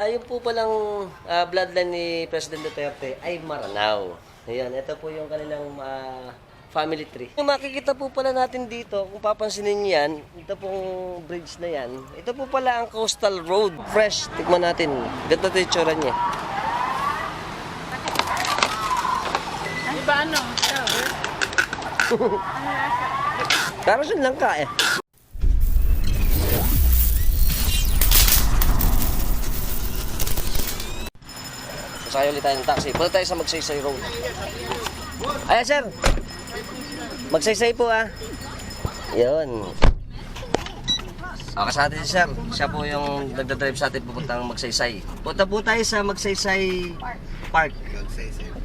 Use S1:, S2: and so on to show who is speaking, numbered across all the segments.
S1: Ayun po palang ah, bloodline ni President Duterte ay Maranao. Ayan, ito po yung kanilang ah, family tree. Yung makikita po pala natin dito, kung papansinin niyo yan, ito pong bridge na yan, ito po pala ang coastal road. Fresh, tikman natin. Ganito ito yung tsura niya.
S2: Di ba ano?
S1: Parang siyang langka eh. Sakay ulit tayo ng taxi. Punta tayo sa Magsaysay Road. Ayan, sir. Magsaysay po, ah. Yun. Okay, sa atin si sir. Siya po yung nagdadrive sa atin pupuntang Magsaysay. Punta po tayo sa Magsaysay Park.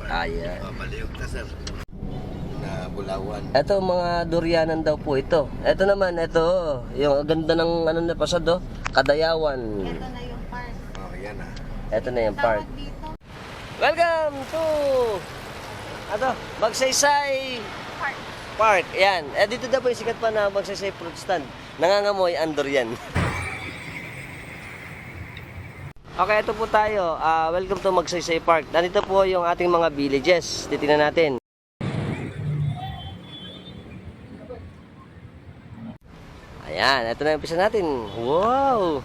S1: Ayan.
S3: Pabaliw ka sir. Na Bulawan.
S1: Ito mga durianan daw po ito. Ito naman, ito. Yung ganda ng ano na pasad oh. Kadayawan.
S2: Ito na yung park.
S3: Oh, yan ah.
S1: Ito na yung park.
S2: Tawag dito.
S1: Welcome to ano, Magsaysay
S2: Park.
S1: Park. Yan. Eh, dito daw po yung sikat pa na Magsaysay fruit stand. Nangangamoy ang durian. Okay, ito po tayo. Ah, welcome to Magsaysay Park. Nandito po yung ating mga villages. Titingnan natin. Ayan, ito na yung umpisa natin. Wow!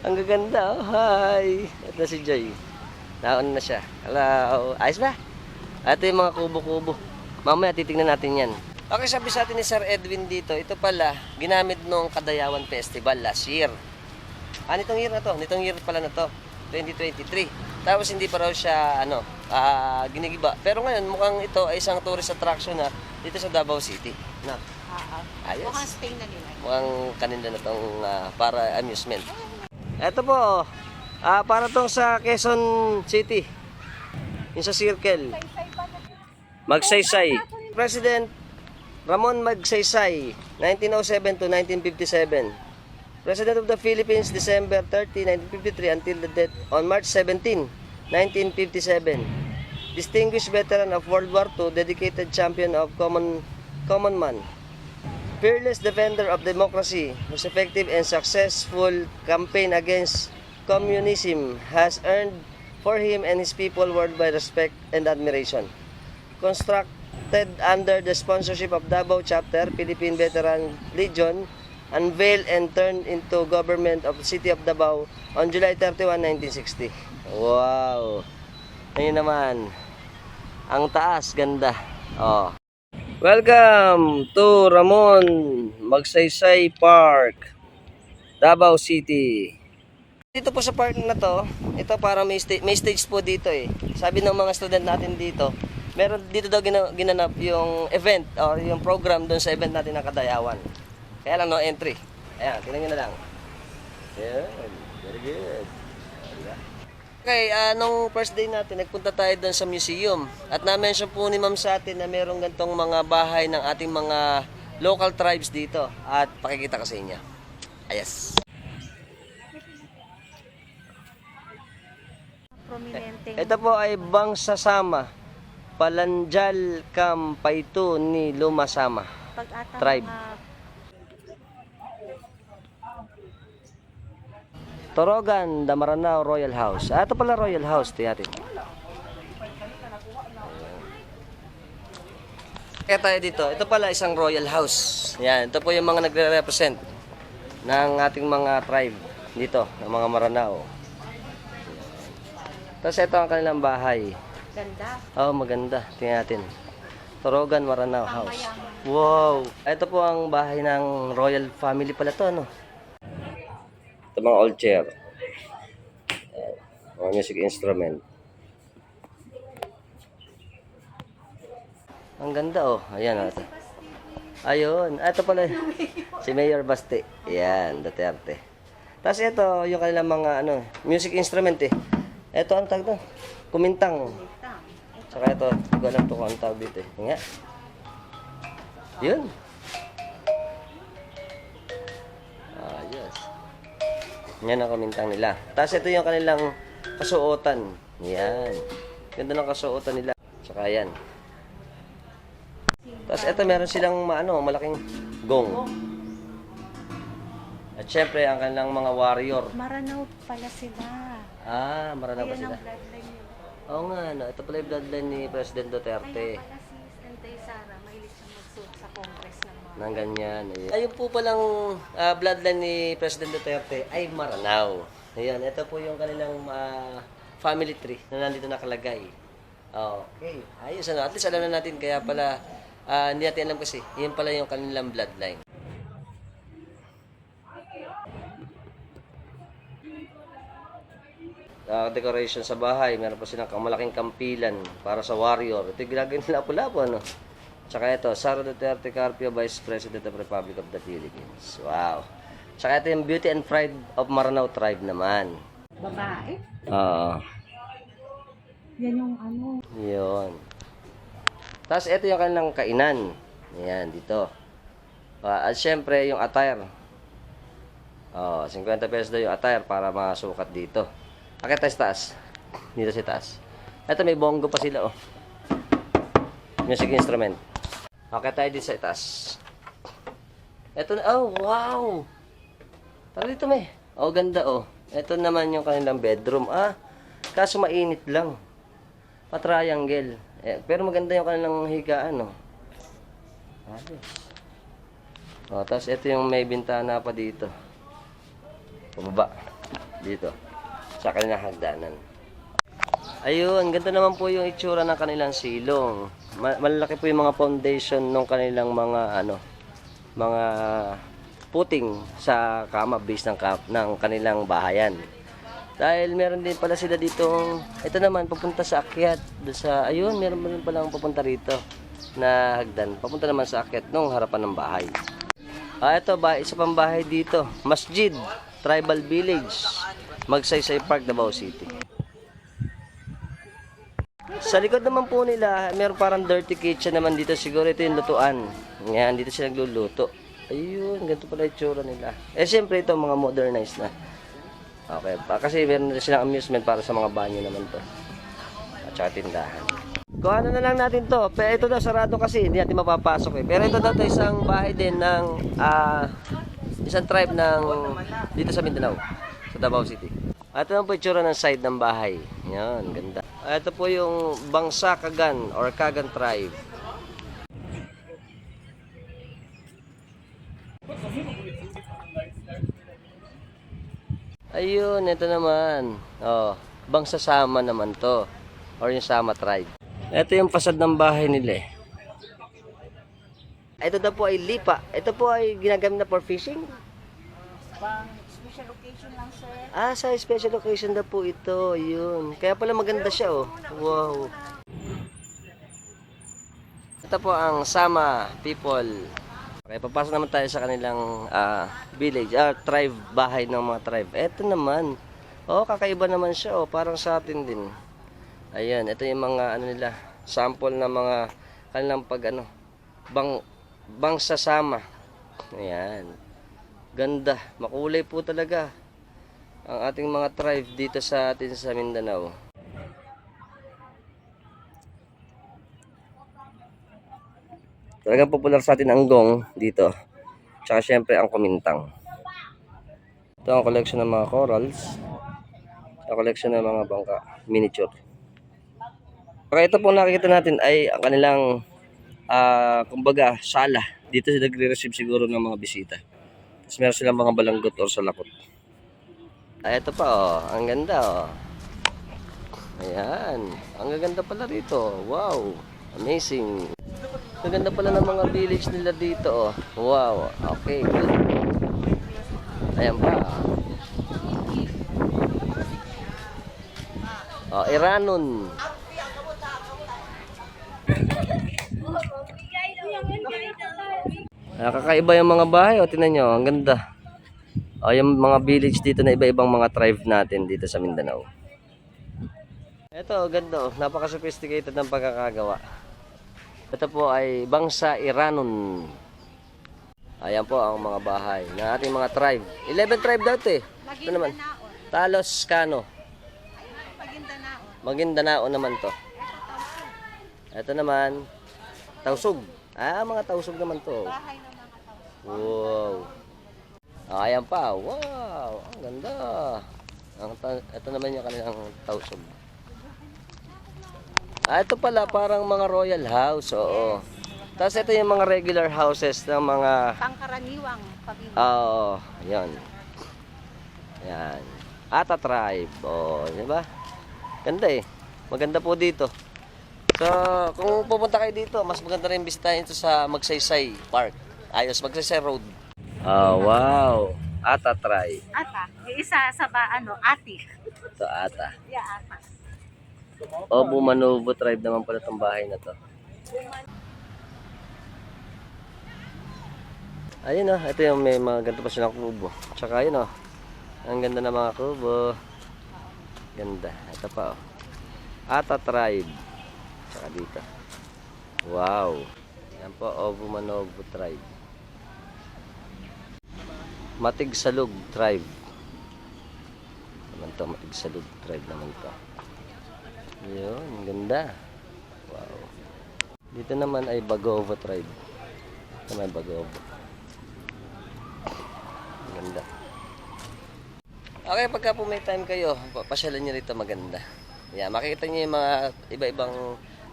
S1: Ang gaganda. Oh, hi! Ito na si Joy. Naon na siya. Hello. Ayos ba? Ito yung mga kubo-kubo. Mamaya titingnan natin yan. Okay, sabi sa atin ni Sir Edwin dito, ito pala, ginamit nung Kadayawan Festival last year. Ah, nitong year na to. Nitong year pala na to. 2023. Tapos hindi pa raw siya, ano, ah, ginigiba. Pero ngayon, mukhang ito ay isang tourist attraction na dito sa Davao City. Na,
S2: Oo.
S1: Ayos.
S2: Mukhang stay na nila.
S1: mukhang kanila na tong ah, para amusement. Ito po, ah, para tong sa Quezon City. Yung sa circle. Magsaysay. President Ramon Magsaysay, 1907 to 1957. President of the Philippines, December 30, 1953 until the death on March 17, 1957. Distinguished veteran of World War II, dedicated champion of common common man. Fearless defender of democracy, whose effective and successful campaign against communism has earned for him and his people worldwide respect and admiration. Constructed under the sponsorship of Davao Chapter, Philippine Veteran Legion, unveiled and turned into government of the city of Davao on July 31, 1960. Wow! Ayun naman. Ang taas, ganda. Oh. Welcome to Ramon Magsaysay Park, Davao City. Dito po sa park na to, ito para may, sta- may stage po dito eh. Sabi ng mga student natin dito, meron dito daw gina- ginanap yung event or yung program doon sa event natin ng Kadayawan. Kaya lang no entry. Ayan, tingnan nyo na lang. Ayan, very good. Okay, ah, nung first day natin, nagpunta tayo doon sa museum. At na-mention po ni ma'am sa atin na merong gantong mga bahay ng ating mga local tribes dito. At pakikita ko sa inyo. Ayos.
S2: Prominente.
S1: Ito po ay Bangsasama. Palanjal Kampayto ni Lumasama.
S2: Pag ata
S1: tribe.
S2: mga
S1: Torogan, Damaranao Royal House. Ah, ito pala Royal House, tiyatin. Kaya tayo dito, ito pala isang Royal House. Yan, ito po yung mga nagre-represent ng ating mga tribe dito, ng mga Maranao. Tapos ito ang kanilang bahay.
S2: ganda.
S1: Oh, maganda. Tingnan natin. Torogan Maranao House. Wow! Ito po ang bahay ng royal family pala to, ano? Ito mga old chair. Mga music instrument. Ang ganda oh. Ayan oh. Ayun. Ito pala si Mayor Basti. Ayan, Duterte. Tapos ito, yung kanilang mga ano, music instrument eh. Ito ang tag doon. Kumintang. Saka ito, hindi ko alam to kung ang tawag dito eh. Nga. Yun. Ah, yes. Yan ang kumintang nila. Tapos ito yung kanilang kasuotan. Yan. Ganda ng kasuotan nila. Saka yan. Tapos ito meron silang ano, malaking gong. At syempre ang kanilang mga warrior.
S2: Maranaw pala sila.
S1: Ah, Maranao pa
S2: Ayan
S1: sila.
S2: ang bloodline nila.
S1: Oo nga, no. ito pala yung bloodline ni President Duterte.
S2: Ayun pala si Antay Sara, mahilig siya magsuot sa Congress ng mga...
S1: Nang ganyan. Ayun. Ayun po palang ah, bloodline ni President Duterte ay Maranao. Ayan, ito po yung kanilang ah, family tree na nandito nakalagay. Okay. Ayos ano. At least alam na natin kaya pala ah, hindi natin alam kasi. Yan pala yung kanilang bloodline. Ah, decoration sa bahay. Meron pa silang malaking kampilan para sa warrior. Ito yung ginagawa nila lapu-lapu, ano? Tsaka ito, Sara Duterte Carpio, Vice President of Republic of the Philippines. Wow. Tsaka ito yung Beauty and Pride of Maranao Tribe naman.
S2: Babae?
S1: Oo.
S2: Yan yung ano.
S1: Yun. Tapos ito yung kanilang kainan. Ayan, dito. Ah, at syempre, yung attire. Oh, 50 pesos daw yung attire para masukat dito. Akit tayo sa taas. Dito sa taas. Ito may bongo pa sila, oh. Music instrument. Okay tayo dito sa taas. Ito na, oh, wow! Tara dito, me. Oh, ganda, oh. Ito naman yung kanilang bedroom. Ah, kaso mainit lang. Pa-triangle. Eh, pero maganda yung kanilang higaan? Ayos. Oh, tapos ito yung may bintana pa dito. Pababa. Dito. Sa kanilang hagdanan. Ayun, ganda naman po yung itsura ng kanilang silong. Ma- malaki po yung mga foundation ng kanilang mga ano, mga puting sa kama base ng, ng kanilang bahayan. Dahil meron din pala sila dito, ito naman papunta sa akyat, sa ayun, meron rin pala papunta rito na hagdan. Papunta naman sa akyat nung harapan ng bahay. Ah, ito ba, isa pang bahay dito, Masjid, Tribal Village, Magsaysay Park, Davao City. Sa likod naman po nila, meron parang dirty kitchen naman dito. Siguro ito yung lutuan. Ngayon, dito sila nagluluto. Ayun, ganito pala yung tsura nila. Eh, siyempre ito, mga modernized na. Okay, pa, kasi meron na silang amusement para sa mga banyo naman to. At saka tindahan. Kuha na lang natin to. Pero ito daw, sarado kasi, hindi natin mapapasok eh. Pero ito daw, isang bahay din ng, ah, isang tribe ng, dito sa Mindanao, sa Davao City. Ito yung tsura ng side ng bahay. Yan, ganda. Ito po yung Bangsa Kagan or Kagan tribe. Ayun, ito naman. Oh, Bangsa Sama naman to. Or yung Sama tribe. Ito yung pasad ng bahay nila eh. Ito daw po ay lipa. Ito po ay ginagamit na for fishing.
S2: Pang special occasion lang, sir.
S1: Ah, sa special occasion na po ito. Yun. Kaya pala maganda siya, oh. Wow. Ito po ang Sama people. Okay, papasok naman tayo sa kanilang ah, village, ah, tribe, bahay ng mga tribe. Ito naman. Oh, kakaiba naman siya, oh. Parang sa atin din. Ayan, ito yung mga, ano nila, sample na mga kanilang pag, ano, bang, bang sasama. Ayan. Ganda. Makulay po talaga ang ating mga tribe dito sa atin sa Mindanao. Talagang popular sa atin ang gong dito. Tsaka syempre ang kumintang. Ito ang collection ng mga corals. Ang collection ng mga bangka. Miniature. Okay, ito po nakikita natin ay ang kanilang ah, kumbaga sala. Dito sila nagre-receive siguro ng mga bisita. Tapos meron silang mga balanggot or salakot. Ito pa oh. Ang ganda oh. Ayan. Ang gaganda pala rito. Wow. Amazing. Ang ganda pala ng mga village nila dito oh. Wow. Okay, good. Ayan pa. Oh, Iranon. Nakakaiba yung mga bahay. O, tinan nyo. Ang ganda. O, yung mga village dito na iba-ibang mga tribe natin dito sa Mindanao. Ito, ganda. Oh. Napaka-sophisticated ng pagkakagawa. Ito po ay Bangsa Iranon. Ayan po ang mga bahay na ating mga tribe. 11 tribe dati. Ito naman. Talos.
S2: Maguindanaon.
S1: Maguindanao naman to. Ito naman, Tausug. Ah, mga Tausug naman to.
S2: Bahay ng mga tao.
S1: Wow. Ah, ayan pa. Wow. Ang ganda. Ang ito naman yung kanilang tausog. Ah, ito pala parang mga royal house, oo. Tapos ito yung mga regular houses ng mga
S2: Pangkaraniwang pamilya.
S1: Ah, Oo, yan. Yan. Ata tribe. Oo, di ba? Ganda eh. Maganda po dito. So, kung pupunta kayo dito, mas maganda rin bisitahin ito sa Magsaysay Park. Ayos, Magsaysay Road. Oh, wow. Ata tribe.
S2: Ata, yung isa sa ba, ano, ati.
S1: Ito ata.
S2: Yeah, ata.
S1: O, Bumanobo tribe naman pala itong bahay na to. Ayun oh, ito yung may mga ganito pa silang kubo. Tsaka ayun oh, ang ganda ng mga kubo. Ganda. Ito pa oh. Ata tribe. Tsaka dito. Wow. Yan po, Obumanobo tribe. Matigsalug tribe. Naman to, Matigsalug tribe naman to. Yun, ganda. Wow. Dito naman ay Bagovo tribe. Ito may Bagovo. Ganda. Okay, pagka po may time kayo, pa- pasyalan nyo rito maganda. Yeah, makikita nyo yung mga iba-ibang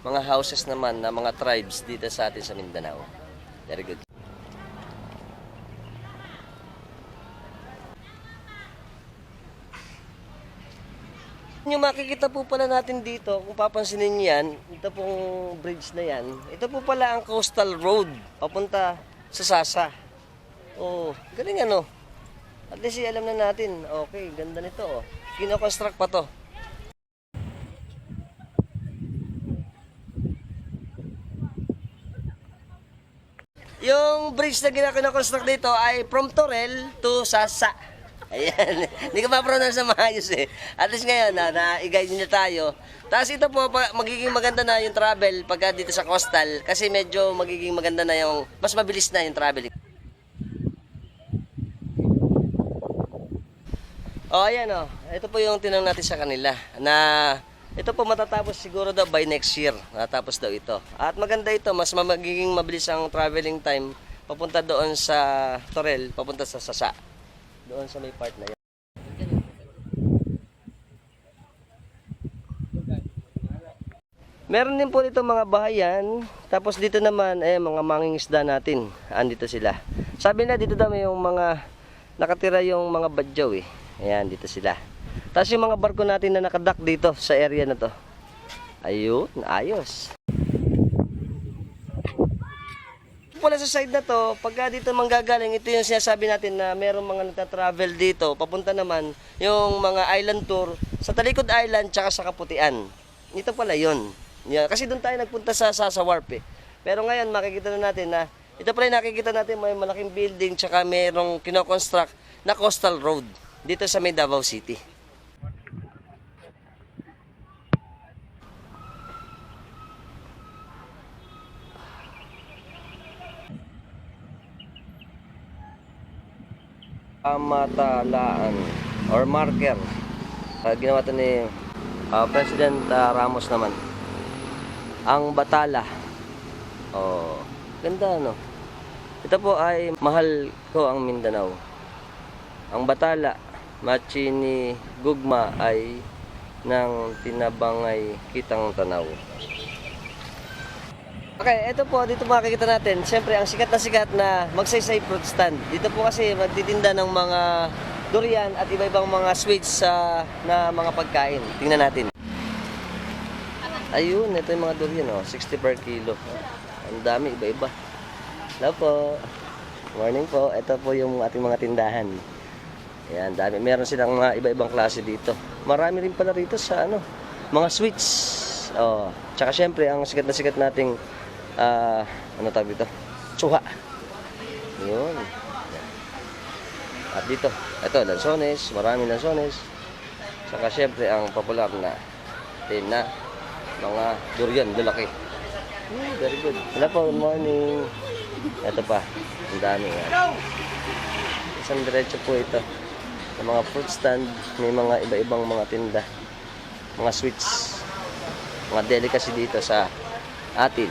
S1: mga houses naman na mga tribes dito sa atin sa Mindanao. Very good. Yung makikita po pala natin dito, kung papansinin niyo yan, ito pong bridge na yan, ito po pala ang coastal road, papunta sa Sasa. Oh, galing ano. At least eh, alam na natin, okay, ganda nito. Oh. Kino-construct pa to. Yung bridge na ginakinoconstruct dito ay from Torel to Sasa. Ayan. Hindi ko ma-pronounce na maayos eh. At least ngayon, na, na-guide niyo tayo. Tapos ito po, pa, magiging maganda na yung travel pagka dito sa coastal. Kasi medyo magiging maganda na yung, mas mabilis na yung traveling. Oh, ayan oh. Ito po yung tinanong natin sa kanila na ito po matatapos siguro daw by next year. Natapos daw ito. At maganda ito, mas ma- magiging mabilis ang traveling time papunta doon sa Torel, papunta sa Sasa. Doon sa may part na yan. Meron din po dito mga bahayan. Tapos dito naman, eh, mga mangingisda natin. Andito sila. Sabi na dito daw yung mga nakatira yung mga badyaw eh. Ayan, dito sila. Tapos yung mga barko natin na nakadak dito sa area na to. Ayun, ayos. Pula sa side na to, pagka dito manggagaling, ito yung sinasabi natin na merong mga nagta-travel dito. Papunta naman yung mga island tour sa Talikod Island tsaka sa Kaputian. Ito pala yun. Yeah, kasi doon tayo nagpunta sa Sasa Warp eh. Pero ngayon makikita na natin na ito pala yung nakikita natin may malaking building tsaka merong kinoconstruct na coastal road dito sa may Davao City. Kamatalaan or marker. Ah, ginawa to ni ah, President ah, Ramos naman. Ang Batala. Oh, ganda no. Ito po ay mahal ko ang Mindanao. Ang Batala, Machini Gugma ay ng tinabangay kitang tanaw. Okay, ito po, dito makikita natin. Siyempre, ang sikat na sikat na magsaysay fruit stand. Dito po kasi magtitinda ng mga durian at iba-ibang mga sweets sa na mga pagkain. Tingnan natin. Ayun, ito yung mga durian, oh, 60 per kilo. Ang dami, iba-iba. Hello po. Morning po. Ito po yung ating mga tindahan. Ayan, dami. Meron silang mga iba-ibang klase dito. Marami rin pala rito sa ano, mga sweets. Oh, tsaka syempre ang sikat na sikat nating ah, ano tawag dito? Tsuha. Yun. At dito, ito, lansones, maraming lansones. Saka syempre ang popular na tin na mga durian, lalaki. Hmm, very good. Hello po, good morning. Ito pa, ang dami nga. Isang diretso po ito. Sa mga fruit stand, may mga iba-ibang mga tinda. Mga sweets. Mga delicacy dito sa atin.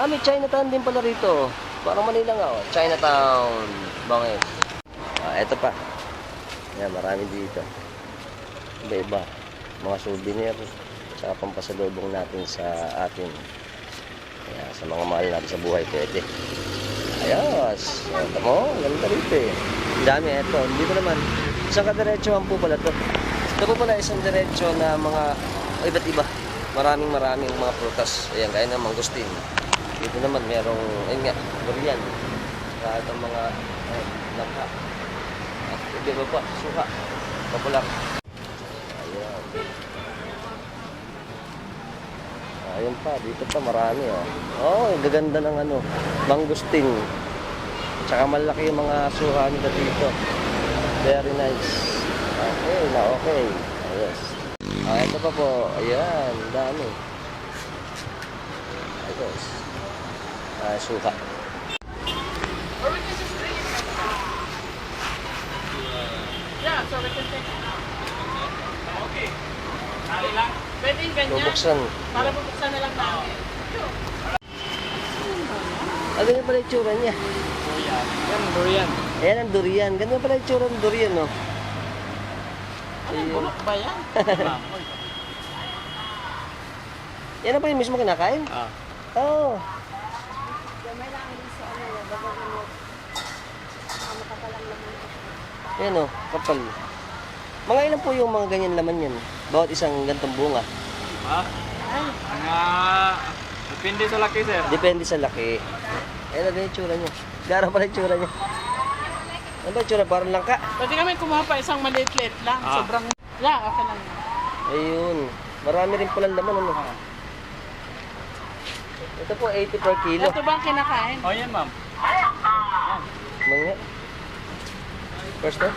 S1: Ah, may Chinatown din pala rito. Parang Manila nga, oh. Chinatown. Bangis. Ah, eto pa. Yan, marami dito. Iba-iba. Mga souvenir. Tsaka pampasalubong natin sa atin. Kaya sa mga mahal natin sa buhay, pwede. Ayos. Ito mo, ganda rito eh. Dami, eto. Dito naman. Isang kadiretsohan po pala to. Ito po pala isang diretso na mga oh, iba't iba. Maraming maraming mga prutas. Ayan, gaya ng mangustin. Dito naman merong, ayun nga, durian. Saka itong mga eh, langka. At iba pa, suka. Papulak. Ayan. Ayun pa, dito pa marami oh. Oh, ang gaganda ng ano, mangustin. Tsaka malaki yung mga suha nila dito. Very nice. Okay, na okay. Yes. Ah, ito pa po. Ayan, ang dami. Ayos. Ah, suka.
S2: Pwede yung ganyan.
S1: Bubuksan.
S2: Para bubuksan na lang namin.
S1: Ah, ganyan pala yung tsura niya.
S2: Yan, durian.
S1: Ayan ang durian. Ganyan pala yung tsura ng durian, no?
S2: Ano, bulok ba yan?
S1: Yan na pa yung mismo kinakain?
S2: Ah.
S1: Oo. Oh. Yan o, kapal. Mga ilan po yung mga ganyan laman yan? Bawat isang gantong bunga.
S4: Ha? Mga... Depende sa laki, sir.
S1: Depende sa laki. Ayan na, ganyan yung tsura niya. Gara pala yung tsura niya. Ano ba yung tsura? Parang langka.
S2: Pwede kami kumuha pa isang maliit-liit lang.
S4: Ah.
S2: Sobrang... Yeah, okay lang.
S1: Ayun. Marami rin pala laman, ano? Ito po, 80 per kilo.
S2: Ito ba ang kinakain?
S4: Oh, yan, ma'am.
S1: Mga. First time?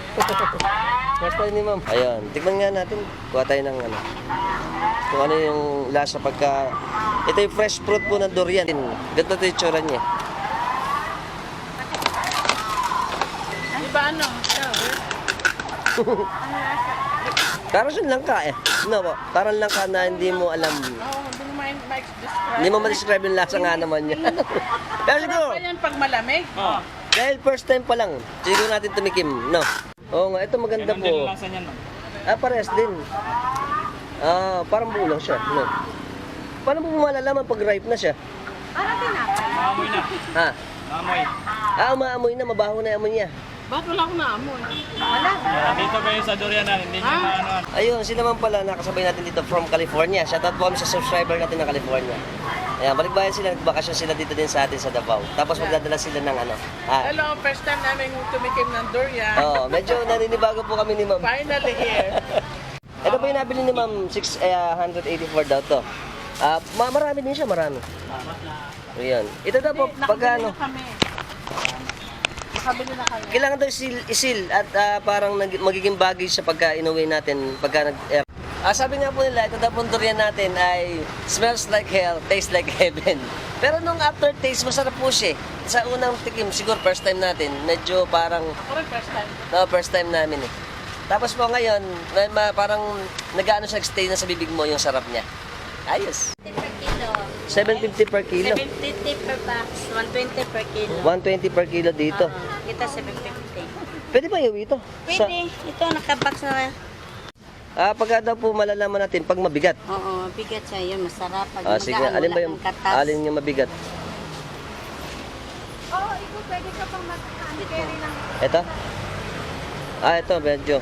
S1: First time ni ma'am. Ayan, tikman nga natin. Kuha tayo ng ano. Kung ano yung lasa pagka... Ito yung fresh fruit po ng durian. Ganito ito yung tsura niya.
S2: Di ba ano?
S1: Parang siyang langka eh. No po? Parang langka na hindi mo alam.
S2: Oo, hindi mo ma-describe.
S1: Hindi mo ma-describe yung lasa nga naman niya. Pero siguro,
S2: Pa yan pag malamig?
S4: Oh.
S1: Dahil first time pa lang, siguro natin tumikim, no? Oo nga, ito maganda
S4: Ganun din
S1: po.
S4: lang sa niyan, ma'am.
S1: Ah, parehas din. Ah, parang buo lang siya, no? Paano mo malalaman pag ripe na siya?
S4: Maamoy na.
S1: Ha?
S4: Maamoy.
S1: Ah, umaamoy na, mabaho na yung amoy niya.
S2: Ba't wala akong naamoy? Wala.
S4: Yeah, dito kayo sa durianan, hindi nyo
S2: Ah.
S4: maano.
S1: Ayun, sila man pala nakasabay natin dito from California. Shoutout po kami sa subscriber natin ng California. Ayan, balikbayan sila, nagbakasyon sila dito din sa atin sa Davao. Tapos magdadala sila ng ano. Ah,
S2: Hello, first time namin tumikim ng durian.
S1: Oo, medyo naninibago po kami ni ma'am.
S2: Finally here.
S1: Ito po yung nabili ni ma'am, 684 daw to. Ah, ma marami din siya, marami. Ayan. Ito daw po,
S2: Hindi,
S1: pagka
S2: nakabili
S1: ano,
S2: na kami. Nakabili na kami.
S1: kailangan daw isil, isil at ah, parang nag, magiging bagay sa pagka inuwi natin pagka nag air. Ah, sabi nga po nila, ito daw pong durian natin ay smells like hell, tastes like heaven. Pero nung aftertaste, masarap po siya. eh. Sa unang tikim, siguro first time natin, medyo parang
S2: Ako rin first time.
S1: No, first time namin eh. Tapos po ngayon, may, ma, parang nag-ano siya, stay na sa bibig mo yung sarap niya. Ayos.
S5: per kilo.
S1: 750 per kilo.
S5: 750 per box, 120 per kilo.
S1: 120 per kilo dito.
S5: Kita 750.
S1: Pwede ba iuwi ito? Sa,
S5: Pwede. Ito, nakabox na.
S1: ah, pagka daw po malalaman natin, pag mabigat.
S5: Oo, bigat siya yun. Masarap. Pag
S1: Ah, sige, alin ba yung,
S5: katas.
S1: alin yung mabigat?
S2: Oo, ikaw pwede ka pang mag-carry ng
S1: Ito? Ah, ito, medyo.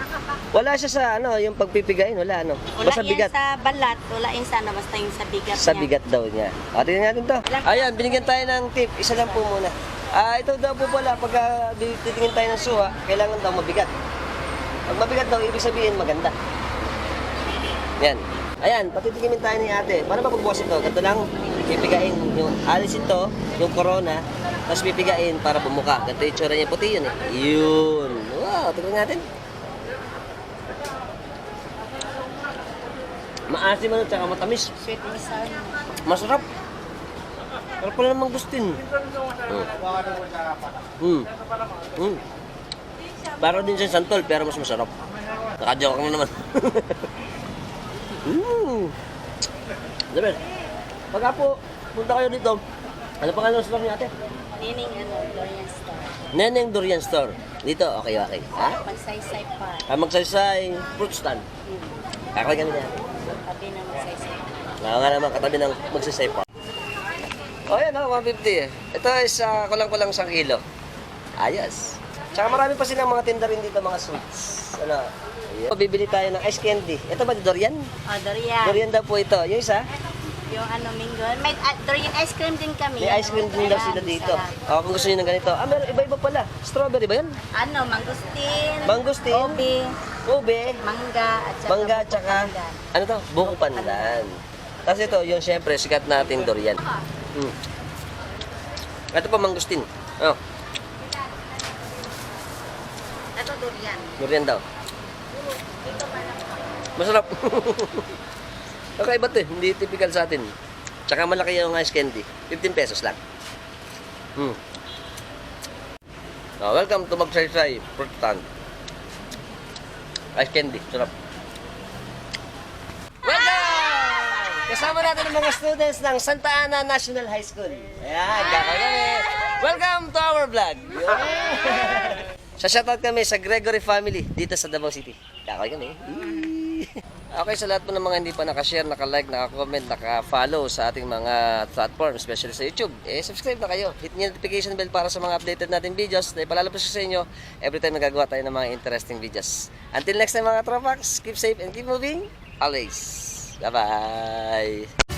S1: Wala siya sa ano, yung pagpipigain, wala ano.
S5: Wala
S1: Basta
S5: yan
S1: bigat.
S5: sa balat. Wala yan sana. Basta yung sa bigat
S1: Sa
S5: niya.
S1: bigat daw niya. Ah, tingnan natin to. Ayan, binigyan tayo ng tip. Isa lang po muna. Ah, ito daw po pala, pagka titingin tayo ng suha, kailangan daw mabigat. Pag mabigat daw, ibig sabihin maganda. Yan. Ayan, patitingin tayo ni ate. Paano ba pagbukas ito? Ganito lang, pipigain. Yung alisin to, yung corona, tapos pipigain para bumuka. Ganito yung tsura niya. Puti yun eh. Yun. Wow, tingnan natin. Maasim ano, tsaka matamis.
S5: Sweet and sour.
S1: Masarap. Pero pala namang gustin. Hmm. Hmm. Para din sa santol, pero mas masarap. Nakajoke na naman. hmm. Sabi, pagka po, punta kayo dito, ano pa kayo sa niya ate?
S5: Nining ano, Glorious Star.
S1: Neneng Durian Store. Dito, okay, okay. Ha?
S5: Magsaysay pa.
S1: Ah, magsaysay, fruit stand. Ako kami na.
S5: Tabi na magsaysay.
S1: Oo nga naman, katabi ng magsaysay pa. Oh, yan oh, 150 eh. Ito is uh, kulang-kulang isang kilo. Ayos. Tsaka marami pa silang mga tinda rin dito, mga sweets. Ano? Ayan. Bibili tayo ng ice candy. Ito ba, durian?
S5: O, durian.
S1: Durian daw po ito. Yung isa,
S5: Yung ano, mingon. May uh, durian ice cream din kami.
S1: may ice cream din daw sila dito.
S5: sarap.
S1: Oh, kung gusto niyo ng ganito. Ah, meron iba-iba pala. Strawberry ba yan?
S5: Ano, mangustin.
S1: Mangustin.
S5: Obi.
S1: Ube.
S5: Mangga. At saka
S1: Mangga, tsaka,
S5: pandan.
S1: ano to? Buko pandan. Tapos ito, yung syempre, sikat natin durian. Hmm. Ito pa, mangustin. Oh,
S5: Ito durian.
S1: durian daw. Masarap. Kakaiba to eh. Hindi typical sa atin. Tsaka malaki yung ice candy. 15 pesos lang. Hmm. Oh, welcome to Magsaysay Fruit Stand. Ice candy. Sarap. Welcome! Kasama natin ang mga students ng Santa Ana National High School. Ayan, kakay kami. Welcome to our vlog. Sa shoutout kami sa Gregory family dito sa Davao City. Kakay kami. Okay, sa lahat po ng mga hindi pa nakashare, naka-like, naka-comment, naka-follow sa ating mga platform, especially sa YouTube, eh, subscribe na kayo. Hit niyo notification bell para sa mga updated natin videos na ipalalabas ko sa inyo every time nagagawa tayo ng mga interesting videos. Until next time mga tropax, keep safe and keep moving always. Bye-bye!